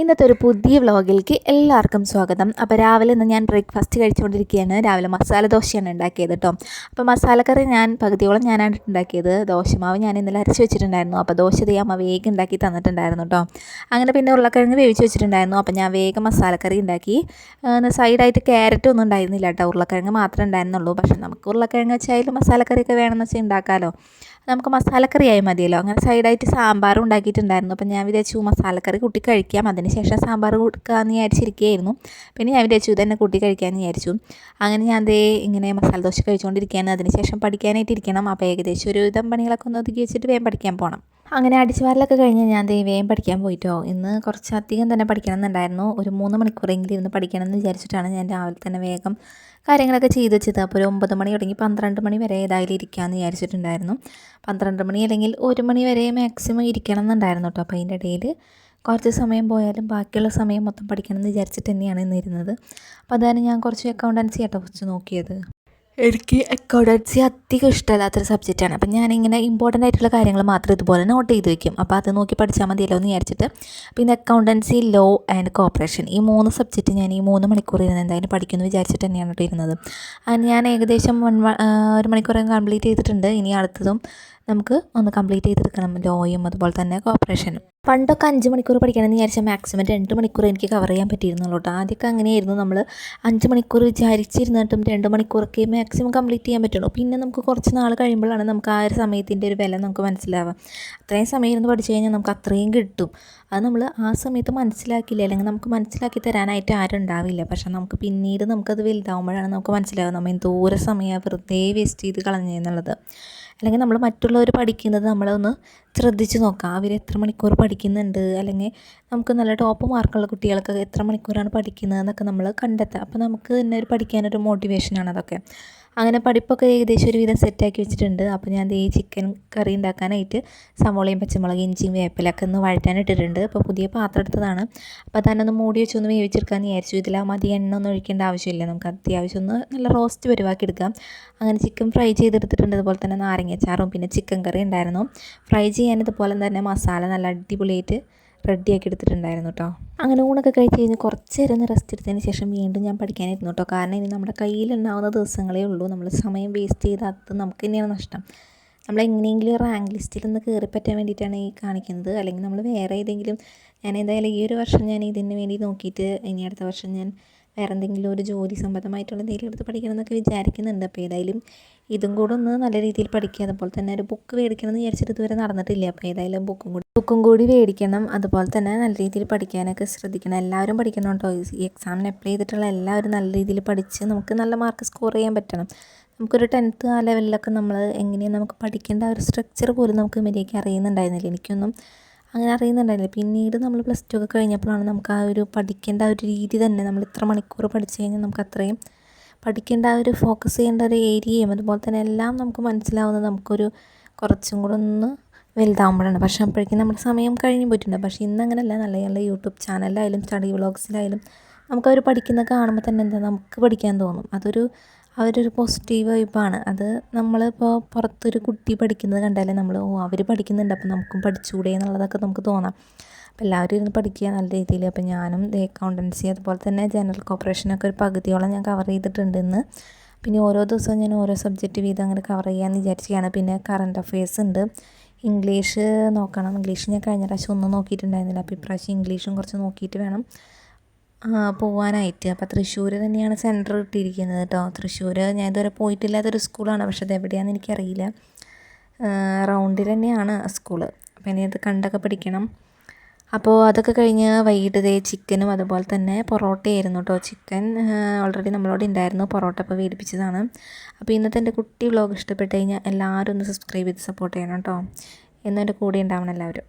ഇന്നത്തെ ഒരു പുതിയ വ്ളോഗിലേക്ക് എല്ലാവർക്കും സ്വാഗതം. അപ്പോൾ രാവിലെ ഇന്ന് ഞാൻ ബ്രേക്ക്ഫാസ്റ്റ് കഴിച്ചുകൊണ്ടിരിക്കുകയാണ്. രാവിലെ മസാല ദോശയാണ് ഉണ്ടാക്കിയത് കേട്ടോ. അപ്പോൾ മസാലക്കറി ഞാൻ പകുതിയോളം ഞാനാണ് ഉണ്ടാക്കിയത്. ദോശമാവ് ഞാൻ ഇന്നലെ അരച്ച് വെച്ചിട്ടുണ്ടായിരുന്നു. അപ്പോൾ ദോശ അമ്മ വേഗം ഉണ്ടാക്കി തന്നിട്ടുണ്ടായിരുന്നു കേട്ടോ. അങ്ങനെ പിന്നെ ഉരുളക്കിഴങ്ങ് വേവിച്ച് വെച്ചിട്ടുണ്ടായിരുന്നു. അപ്പോൾ ഞാൻ വേഗം മസാലക്കറി ഉണ്ടാക്കി. സൈഡായിട്ട് ക്യാരറ്റ് ഒന്നും ഉണ്ടായിരുന്നില്ല കേട്ടോ. ഉരുളക്കിഴങ്ങ് മാത്രമേ ഉണ്ടായിരുന്നുള്ളൂ. പക്ഷേ നമുക്ക് ഉരുളക്കിഴങ്ങ് വെച്ചായാലും മസാലക്കറിയൊക്കെ വേണമെന്ന് വെച്ചാൽ ഉണ്ടാക്കാമല്ലോ നമുക്ക് മസാലക്കറിയായി മതിയല്ലോ. അങ്ങനെ സൈഡായിട്ട് സാമ്പാറും ഉണ്ടാക്കിയിട്ടുണ്ടായിരുന്നു. അപ്പോൾ ഞാൻ വിചാരിച്ചു മസാലക്കറി കൂട്ടി കഴിക്കാം അതിന് ശേഷം സാമ്പാർ കൊടുക്കാമെന്ന് വിചാരിച്ചിരിക്കുകയായിരുന്നു. പിന്നെ ഞാൻ വിചാരിച്ചു ഇതന്നെ കൂട്ടി കഴിക്കാമെന്ന് വിചാരിച്ചു. അങ്ങനെ ഞാൻ ദേ ഇങ്ങനെ മസാല ദോശ കഴിച്ചുകൊണ്ടിരിക്കുകയാണ് അതിന് ശേഷം പഠിക്കാനായിട്ട് ഇരിക്കണം. അപ്പോൾ ഏകദേശം ഒരു വിധം പണികളൊക്കെ ഒന്ന് ഒതുക്കി വെച്ചിട്ട് വേഗം പഠിക്കാൻ പോകണം അങ്ങനെ അടിച്ചുവാരലൊക്കെ കഴിഞ്ഞ് ഞാൻ വേഗം പഠിക്കാൻ പോയിട്ടോ. ഇന്ന് കുറച്ചധികം തന്നെ പഠിക്കണം എന്നുണ്ടായിരുന്നു. ഒരു മൂന്ന് മണിക്കൂറെങ്കിലും ഇരുന്ന് പഠിക്കണം എന്ന് വിചാരിച്ചിട്ടാണ് ഞാൻ രാവിലെ തന്നെ വേഗം കാര്യങ്ങളൊക്കെ ചെയ്ത് വെച്ചത്. അപ്പോൾ ഒരു ഒമ്പത് മണി തുടങ്ങി പന്ത്രണ്ട് മണി വരെ ഏതായാലും ഇരിക്കാമെന്ന് വിചാരിച്ചിട്ടുണ്ടായിരുന്നു. പന്ത്രണ്ട് മണി അല്ലെങ്കിൽ ഒരു മണി വരെ മാക്സിമം ഇരിക്കണം എന്നുണ്ടായിരുന്നു കേട്ടോ അപ്പോൾ അതിന്റെ ഇടയിൽ കുറച്ച് സമയം പോയാലും ബാക്കിയുള്ള സമയം മൊത്തം പഠിക്കണം എന്ന് വിചാരിച്ചിട്ട് തന്നെയാണ് ഇന്ന് ഇരുന്നത്. അപ്പോൾ അതാണ് ഞാൻ കുറച്ച് അക്കൗണ്ടൻസി ആട്ടോ കുറച്ച് നോക്കിയത്. എനിക്ക് അക്കൗണ്ടൻസി അധികം ഇഷ്ടമല്ലാത്തൊരു സബ്ജക്റ്റാണ് അപ്പം ഞാനിങ്ങനെ ഇമ്പോർട്ടന്റ് ആയിട്ടുള്ള കാര്യങ്ങൾ മാത്രം ഇതുപോലെ നോട്ട് ചെയ്ത് വയ്ക്കും അപ്പോൾ അത് നോക്കി പഠിച്ചാൽ മതിയല്ലോ എന്ന് വിചാരിച്ചിട്ട്. പിന്നെ അക്കൗണ്ടൻസി ലോ ആൻഡ് കോപ്പറേഷൻ ഈ മൂന്ന് സബ്ജക്റ്റ് ഞാൻ ഈ മൂന്ന് മണിക്കൂർ ഇരുന്ന് എന്തായാലും പഠിക്കുമെന്ന് വിചാരിച്ചിട്ട് തന്നെയാണ് ഇരുന്നത്. ഞാൻ ഏകദേശം വൺ ഒരു മണിക്കൂർ കംപ്ലീറ്റ് ചെയ്തിട്ടുണ്ട്. ഇനി അടുത്തതും നമുക്ക് ഒന്ന് കംപ്ലീറ്റ് ചെയ്തെടുക്കണം. ലോയും അതുപോലെ തന്നെ കോപ്പറേഷനും പണ്ടൊക്കെ അഞ്ച് മണിക്കൂർ പഠിക്കണമെന്ന് വിചാരിച്ചാൽ മാക്സിമം രണ്ട് മണിക്കൂർ എനിക്ക് കവർ ചെയ്യാൻ പറ്റിയിരുന്നുള്ളൂ കേട്ടോ ആദ്യമൊക്കെ അങ്ങനെയായിരുന്നു നമ്മൾ അഞ്ച് മണിക്കൂർ വിചാരിച്ചിരുന്നിട്ടും രണ്ട് മണിക്കൂറൊക്കെ മാക്സിമം കംപ്ലീറ്റ് ചെയ്യാൻ പറ്റുള്ളൂ. പിന്നെ നമുക്ക് കുറച്ച് നാൾ കഴിയുമ്പോഴാണ് നമുക്ക് ആ ഒരു സമയത്തിന്റെ ഒരു വില നമുക്ക് മനസ്സിലാവുക. അത്രയും സമയം ഇരുന്ന് പഠിച്ചു കഴിഞ്ഞാൽ നമുക്ക് അത്രയും കിട്ടും. അത് നമ്മൾ ആ സമയത്ത് മനസ്സിലാക്കില്ല അല്ലെങ്കിൽ നമുക്ക് മനസ്സിലാക്കി തരാനായിട്ട് ആരും ഉണ്ടാവില്ല. പക്ഷെ നമുക്ക് പിന്നീട് നമുക്കത് വലുതാവുമ്പോഴാണ് നമുക്ക് മനസ്സിലാവുക നമ്മൾ എന്തോരം സമയം വെറുതെ വേസ്റ്റ് ചെയ്ത് കളഞ്ഞെന്നുള്ളത് അല്ലെങ്കിൽ നമ്മൾ മറ്റുള്ളവർ പഠിക്കുന്നത് നമ്മളൊന്ന് ശ്രദ്ധിച്ച് നോക്കാം. അവർ എത്ര മണിക്കൂർ പഠിക്കുന്നുണ്ട്? അല്ലെങ്കിൽ നമുക്ക് നല്ല ടോപ്പ് മാർക്കുള്ള കുട്ടികൾക്ക് എത്ര മണിക്കൂറാണ് പഠിക്കുന്നത് എന്നൊക്കെ നമ്മൾ കണ്ടെത്തുക. അപ്പോൾ നമുക്ക് തന്നെ ഒരു പഠിക്കാനൊരു മോട്ടിവേഷനാണ് അതൊക്കെ. അങ്ങനെ പഠിപ്പൊക്കെ ഏകദേശം ഒരു വിധം സെറ്റാക്കി വെച്ചിട്ടുണ്ട്. അപ്പോൾ ഞാൻ ഈ ചിക്കൻ കറി ഉണ്ടാക്കാനായിട്ട് സവോളയും പച്ചമുളക് ഇഞ്ചിയും വേപ്പിലൊക്കെ ഒന്ന് വഴറ്റാനിട്ടിട്ടുണ്ട് അപ്പോൾ പുതിയ പാത്രം എടുത്തതാണ്. അപ്പോൾ തന്നെ ഒന്ന് മൂടി വെച്ചൊന്ന് വേവിച്ചെടുക്കാമെന്ന് വിചാരിച്ചു. ഇതിൽ മതി എണ്ണ ഒന്നും ഒഴിക്കേണ്ട ആവശ്യമില്ല. നമുക്ക് അത്യാവശ്യം ഒന്ന് നല്ല റോസ്റ്റ് പരിവാക്കി എടുക്കാം. അങ്ങനെ ചിക്കൻ ഫ്രൈ ചെയ്തെടുത്തിട്ടുണ്ട്. അതുപോലെ തന്നെ നാരങ്ങച്ചാറും പിന്നെ ചിക്കൻ കറി ഉണ്ടായിരുന്നു. ഫ്രൈ ചെയ്യാൻ ഇതുപോലെ തന്നെ മസാല നല്ല അടിപൊളിയായിട്ട് റെഡിയാക്കി എടുത്തിട്ടുണ്ടായിരുന്നു കേട്ടോ അങ്ങനെ ഊണൊക്കെ കഴിച്ച് കഴിഞ്ഞ് കുറച്ച് നേരം ഒന്ന് റെസ്റ്റ് എടുത്തതിന് ശേഷം വീണ്ടും ഞാൻ പഠിക്കാനായിരുന്നു കേട്ടോ കാരണം ഇനി നമ്മുടെ കയ്യിലുണ്ടാവുന്ന ദിവസങ്ങളേ ഉള്ളൂ. നമ്മൾ സമയം വേസ്റ്റ് ചെയ്താൽ നമുക്ക് തന്നെയാണ് നഷ്ടം. നമ്മൾ എങ്ങനെയെങ്കിലും റാങ്ക് ലിസ്റ്റിൽ ഒന്ന് കയറി പറ്റാൻ വേണ്ടിയിട്ടാണ് ഈ കാണിക്കുന്നത്. അല്ലെങ്കിൽ നമ്മൾ വേറെ ഏതെങ്കിലും ഞാൻ എന്തായാലും ഈ ഒരു വർഷം ഞാൻ ഇതിന് വേണ്ടി നോക്കിയിട്ട് ഇനി അടുത്ത വർഷം ഞാൻ വേറെ എന്തെങ്കിലും ഒരു ജോലി സംബന്ധമായിട്ടുള്ള എന്തെങ്കിലും എടുത്ത് പഠിക്കണം എന്നൊക്കെ വിചാരിക്കുന്നുണ്ട്. അപ്പോൾ ഏതായാലും ഇതും കൂടെ ഒന്ന് നല്ല രീതിയിൽ പഠിക്കുക. അതുപോലെ തന്നെ ഒരു ബുക്ക് മേടിക്കണം എന്ന് വിചാരിച്ചിട്ട് ഇതുവരെ നടന്നിട്ടില്ല. അപ്പോൾ ഏതായാലും ബുക്കും കൂടി ബുക്കും കൂടി മേടിക്കണം. അതുപോലെ തന്നെ നല്ല രീതിയിൽ പഠിക്കാനൊക്കെ ശ്രദ്ധിക്കണം. എല്ലാവരും പഠിക്കണം കേട്ടോ. ഈ എക്സാമിന് അപ്ലൈ ചെയ്തിട്ടുള്ള എല്ലാവരും നല്ല രീതിയിൽ പഠിച്ച് നമുക്ക് നല്ല മാർക്ക് സ്കോർ ചെയ്യാൻ പറ്റണം. നമുക്കൊരു ടെൻത്ത് ആ ലെവലിലൊക്കെ നമ്മൾ എങ്ങനെയാണ് നമുക്ക് പഠിക്കേണ്ട ഒരു സ്ട്രക്ചർ പോലും നമുക്ക് മര്യാദയ്ക്ക് അറിയുന്നുണ്ടായിരുന്നില്ല. എനിക്കൊന്നും അങ്ങനെ അറിയുന്നുണ്ടായില്ല പിന്നീട് നമ്മൾ പ്ലസ് ടു ഒക്കെ കഴിഞ്ഞപ്പോഴാണ് നമുക്ക് ആ ഒരു പഠിക്കേണ്ട ഒരു രീതി തന്നെ നമ്മൾ ഇത്ര മണിക്കൂർ പഠിച്ചു കഴിഞ്ഞാൽ നമുക്ക് അത്രയും പഠിക്കേണ്ട ആ ഒരു ഫോക്കസ് ചെയ്യേണ്ട ഒരു ഏരിയയും അതുപോലെ തന്നെ എല്ലാം നമുക്ക് മനസ്സിലാവുന്നത് നമുക്കൊരു കുറച്ചും കൂടെ ഒന്ന് വലുതാകുമ്പോഴാണ് പക്ഷേ അപ്പോഴേക്കും നമ്മുടെ സമയം കഴിഞ്ഞു പോയിട്ടുണ്ട്. പക്ഷേ ഇന്ന് അങ്ങനെയല്ല. നല്ല നല്ല യൂട്യൂബ് ചാനലിലായാലും സ്റ്റഡി വ്ളോഗ്സിലായാലും നമുക്കവർ പഠിക്കുന്നത് കാണുമ്പോൾ തന്നെ എന്താ നമുക്ക് പഠിക്കാൻ തോന്നും. അതൊരു അവരൊരു പോസിറ്റീവ് വൈബാണ് അത് നമ്മളിപ്പോൾ പുറത്തൊരു കുട്ടി പഠിക്കുന്നത് കണ്ടാലേ നമ്മൾ ഓ അവർ പഠിക്കുന്നുണ്ട്. അപ്പോൾ നമുക്കും പഠിച്ചുകൂടെ എന്നുള്ളതൊക്കെ നമുക്ക് തോന്നാം. അപ്പോൾ എല്ലാവരും ഇരുന്ന് പഠിക്കുക നല്ല രീതിയിൽ അപ്പോൾ ഞാനും ദേ അക്കൗണ്ടൻസി അതുപോലെ തന്നെ ജനറൽ കോപ്പറേഷനൊക്കെ ഒരു പകുതിയോളം ഞാൻ കവർ ചെയ്തിട്ടുണ്ട് ഇന്ന്. പിന്നെ ഓരോ ദിവസവും ഞാൻ ഓരോ സബ്ജക്റ്റ് വീതം അങ്ങനെ കവർ ചെയ്യാമെന്ന് വിചാരിക്കുകയാണ് പിന്നെ കറണ്ട് അഫയേഴ്സ് ഉണ്ട്. ഇംഗ്ലീഷ് നോക്കണം. ഇംഗ്ലീഷ് ഞാൻ കഴിഞ്ഞ പ്രാവശ്യം ഒന്നും നോക്കിയിട്ടുണ്ടായിരുന്നില്ല. അപ്പോൾ ഇപ്രാവശ്യം ഇംഗ്ലീഷും കുറച്ച് നോക്കിയിട്ട് വേണം. പോവാനായിട്ട്. അപ്പോൾ തൃശ്ശൂർ തന്നെയാണ് സെന്റർ കിട്ടിയിരിക്കുന്നത് കേട്ടോ തൃശ്ശൂർ ഞാൻ ഇതുവരെ പോയിട്ടില്ലാത്തൊരു സ്കൂളാണ് പക്ഷെ അത് എവിടെയാണെന്ന് എനിക്കറിയില്ല. റൗണ്ടിൽ തന്നെയാണ് സ്കൂൾ അപ്പോൾ ഇനി അത് കണ്ടൊക്കെ പഠിക്കണം അപ്പോൾ അതൊക്കെ കഴിഞ്ഞ് വൈകിട്ട് ദേ ചിക്കനും അതുപോലെ തന്നെ പൊറോട്ടയായിരുന്നു കേട്ടോ ചിക്കൻ ഓൾറെഡി നമ്മളോട് ഉണ്ടായിരുന്നു പൊറോട്ട അപ്പോൾ വേടിപ്പിച്ചതാണ്. അപ്പോൾ ഇന്നത്തെ എന്റെ കുട്ടി വ്ളോഗ് ഇഷ്ടപ്പെട്ട് കഴിഞ്ഞാൽ എല്ലാവരും ഒന്ന് സബ്സ്ക്രൈബ് ചെയ്ത് സപ്പോർട്ട് ചെയ്യണം കേട്ടോ എന്നും എന്റെ കൂടെ ഉണ്ടാവണം എല്ലാവരും.